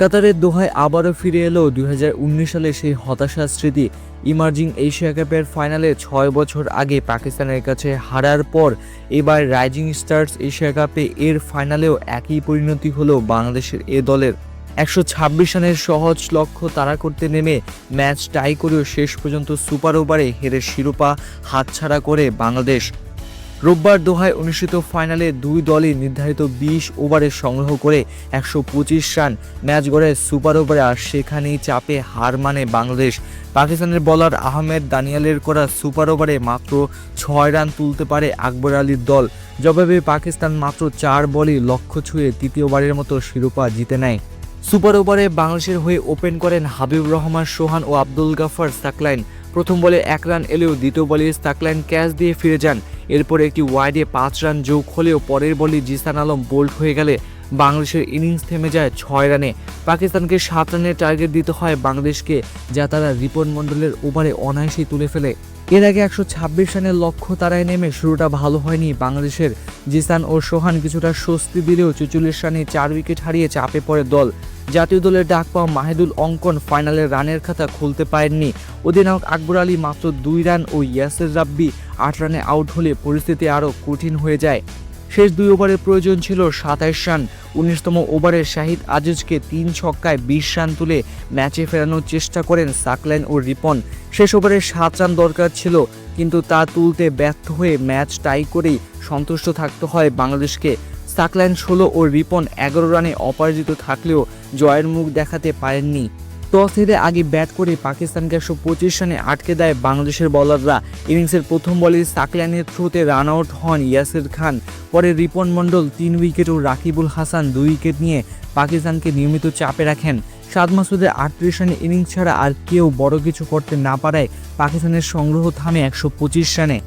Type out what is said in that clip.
কাতারের দোহায় আবারও ফিরে এলো দুই হাজার উনিশ সালে সেই হতাশার স্মৃতি। ইমার্জিং এশিয়া কাপের ফাইনালে ছয় বছর আগে পাকিস্তানের কাছে হারার পর এবার রাইজিং স্টার্স এশিয়া কাপে এর ফাইনালেও একই পরিণতি হলো বাংলাদেশের এ দলের। একশো ছাব্বিশ রানের সহজ লক্ষ্য তাড়া করতে নেমে ম্যাচ টাই করেও শেষ পর্যন্ত সুপার ওভারে হেরে শিরোপা হাতছাড়া করে বাংলাদেশ। রোববার দোহায় অনুষ্ঠিত ফাইনালে দুই দলই নির্ধারিত বিশ ওভারে সংগ্রহ করে একশো পঁচিশ রান ম্যাচ গড়ে সুপার ওভারে, আর সেখানেই চাপে হার মানে বাংলাদেশ। পাকিস্তানের বলার আহমেদ দানিয়ালের করা সুপার ওভারে মাত্র ছয় রান তুলতে পারে আকবর আলীর দল। জবাবে পাকিস্তান মাত্র চার বলই লক্ষ্য ছুঁয়ে তৃতীয়বারের মতো শিরোপা জিতে নেয়। সুপার ওভারে বাংলাদেশের হয়ে ওপেন করেন হাবিব রহমান, সোহান ও আব্দুল গাফার সাকলাইন প্রথম বলে এক রান এলেও দ্বিতীয় বলে সাকলাইন ক্যাচ দিয়ে ফিরে যান। এরপর একটি ওয়াইডে পাঁচ রান যোগ হলেও পরের বলে জিসান আলম বোল্ড হয়ে গেলে বাংলাদেশের ইনিংস থেমে যায় ছয় রানে। পাকিস্তানকে সাত রানের টার্গেট দিতে হয় বাংলাদেশকে, যা তারা রিপন মণ্ডলের ওভারে অনায়াসেই তুলে ফেলে। এর আগে একশো ছাব্বিশ রানের লক্ষ্য তারায় নেমে শুরুটা ভালো হয়নি বাংলাদেশের। জিসান ও সোহান কিছুটা স্বস্তি দিলেও চুচল্লিশ রানে চার উইকেট হারিয়ে চাপে পড়ে দল। জাতীয় দলের ডাক পাওয়া মাহেদুল অঙ্কন ফাইনালে রানের খাতা খুলতে পারেননি। অধিনায়ক আকবর আলী মাত্র দুই রান ও ইয়াসের রাব্বি আট রানে আউট হলে পরিস্থিতি আরও কঠিন হয়ে যায়। শেষ দুই ওভারের প্রয়োজন ছিল সাতাইশ রান। উনিশতম ওভারে শাহিদ আজিজকে তিন ছক্কায় বিশ রান তুলে ম্যাচে ফেরানোর চেষ্টা করেন সাকলাইন ও রিপন। শেষ ওভারে সাত রান দরকার ছিল, কিন্তু তা তুলতে ব্যর্থ হয়ে ম্যাচ টাই করেই সন্তুষ্ট থাকতে হয় বাংলাদেশকে। সাকলাইন ষোলো ও রিপন এগারো রানে অপরাজিত থাকলেও জয়ের মুখ দেখাতে পারেননি টস হেরে আগে ব্যাট করে পাকিস্তানকে একশো পঁচিশ রানে আটকে দেয় বাংলাদেশের বলাররা ইনিংসের প্রথম বলে সাকলাইনের থ্রোতে রান আউট হন ইয়াসির খান। পরে রিপন মণ্ডল তিন উইকেট ও রাকিবুল হাসান দুই উইকেট নিয়ে পাকিস্তানকে নিয়মিত চাপে রাখেন। সাদ মাসুদের আটত্রিশ রানে ইনিংস ছাড়া আর কেউ বড় কিছু করতে না পারায় পাকিস্তানের সংগ্রহ থামে একশো পঁচিশ রানে।